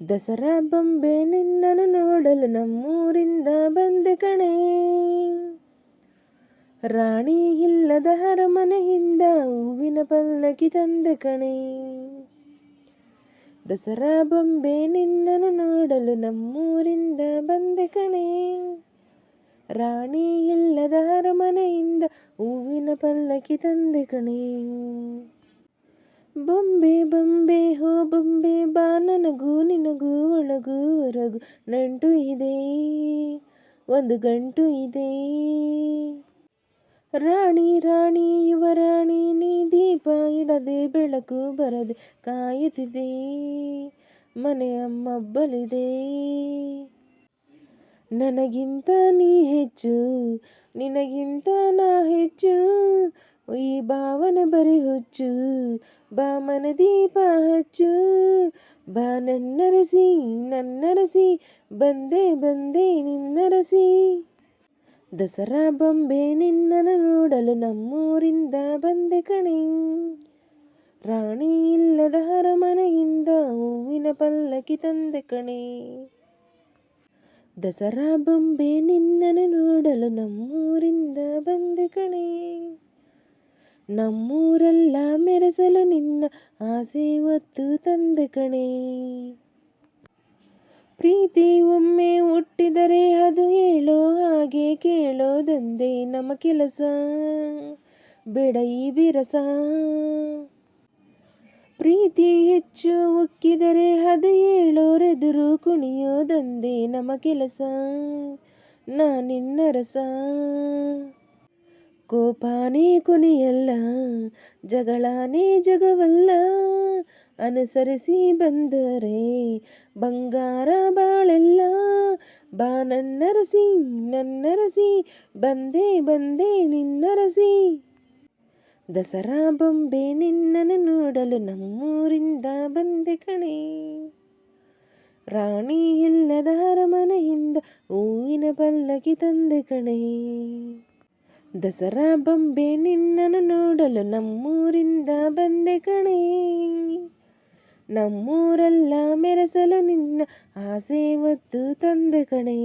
ದಸರಾ ಬೊಂಬೆ ನಿನ್ನನ್ನು ನೋಡಲು ನಮ್ಮೂರಿಂದ ಬಂದೆ ಕಣೇ. ರಾಣಿ ಇಲ್ಲದ ಅರಮನೆಯಿಂದ ಹೂವಿನ ಪಲ್ಲಕ್ಕಿ ತಂದೆ ಕಣೇ. ದಸರಾ ಬೊಂಬೆ ನಿನ್ನನ್ನು ನೋಡಲು ನಮ್ಮೂರಿಂದ ಬಂದೆ ಕಣೇ. ರಾಣಿ ಇಲ್ಲದ ಅರಮನೆಯಿಂದ ಹೂವಿನ ಪಲ್ಲಕ್ಕಿ ತಂದೆ ಕಣೇ. ಬೊಂಬೆ ಬೊಂಬೆ ಹೋ ಬೊಂಬೆ ಬಾ ನನಗೂ ನಿನಗೂ, ಒಳಗೂ, ಹೊರಗು, ನಂಟು ಇದೆ, ಒಂದು ಗಂಟು ಇದೆ. ರಾಣಿ ರಾಣಿ ಯುವರಾಣಿ ನೀ ದೀಪ ಇಡದೆ ಬೆಳಕು ಬರದೆ ಕಾಯುತ್ತಿದೆ, ಮನೆ ಅಮ್ಮಬ್ಬಲಿದೆ. ನನಗಿಂತ ನೀ ಹೆಚ್ಚು, ನಿನಗಿಂತ ನಾ ಹೆಚ್ಚು, ಈ ಭಾವನೆ ಬರಿ ಹುಚ್ಚು ಬಾ ಮನ ದೀಪ ಹಚ್ಚು ಬಾ ನನ್ನರಸಿ ನನ್ನರಸಿ, ಬಂದೆ ಬಂದೆ ನಿನ್ನರಸಿ. ದಸರಾ ಬೊಂಬೆ ನಿನ್ನನ್ನು ನೋಡಲು ನಮ್ಮೂರಿಂದ ಬಂದೆ ಕಣೆ. ರಾಣಿ ಇಲ್ಲದ ಹರಮನೆಯಿಂದ ಹೂವಿನ ಪಲ್ಲಕ್ಕಿ ತಂದೆ ಕಣೆ. ದಸರಾ ಬೊಂಬೆ ನಿನ್ನನ್ನು ನೋಡಲು ನಮ್ಮೂರಿಂದ ಬಂದೆ ಕಣೆ. ನಮ್ಮೂರೆಲ್ಲ ಮೆರೆಸಲು ನಿನ್ನ ಆಸೆ ಒತ್ತು ತಂದೆ ಕಣೆ. ಪ್ರೀತಿ ಒಮ್ಮೆ ಹುಟ್ಟಿದರೆ ಅದು ಹೇಳೋ ಹಾಗೆ ಕೇಳೋದೊಂದೇ ನಮ್ಮ ಕೆಲಸ. ಬೇಡ ಈ ಬಿರಸ ಪ್ರೀತಿ ಹೆಚ್ಚು ಉಕ್ಕಿದರೆ ಅದು ಹೇಳೋರೆದುರು ಕುಣಿಯೋದೊಂದೇ ನಮ್ಮ ಕೆಲಸ. ನಾ ನಿನ್ನ ರಸ ಕೋಪಾನೇ ಕೊನೆಯಲ್ಲ ಜಗಳಾನೇ ಜಗವಲ್ಲ ಅನುಸರಿಸಿ ಬಂದರೆ ಬಂಗಾರ ಬಾಳೆಲ್ಲ ಬಾ ನನ್ನರಸಿ ನನ್ನರಸಿ ಬಂದೆ ಬಂದೆ ನಿನ್ನರಸಿ ದಸರಾ ಬೊಂಬೆ ನಿನ್ನನ್ನು ನೋಡಲು ನಮ್ಮೂರಿಂದ ಬಂದೆ ಕಣೆ ರಾಣಿ ಇಲ್ಲದ ಅರಮನೆಯಿಂದ ಹೂವಿನ ಪಲ್ಲಕ್ಕಿ ತಂದೆ ಕಣೆ ದಸರಾ ಬೊಂಬೆ ನಿನ್ನನ್ನು ನೋಡಲು ನಮ್ಮೂರಿಂದ ಬಂದೆ ಕಣೇ. ನಮ್ಮೂರೆಲ್ಲ ಮೆರೆಸಲು ನಿನ್ನ ಆಸೆ ಹೊತ್ತು ತಂದೆ ಕಣೆ.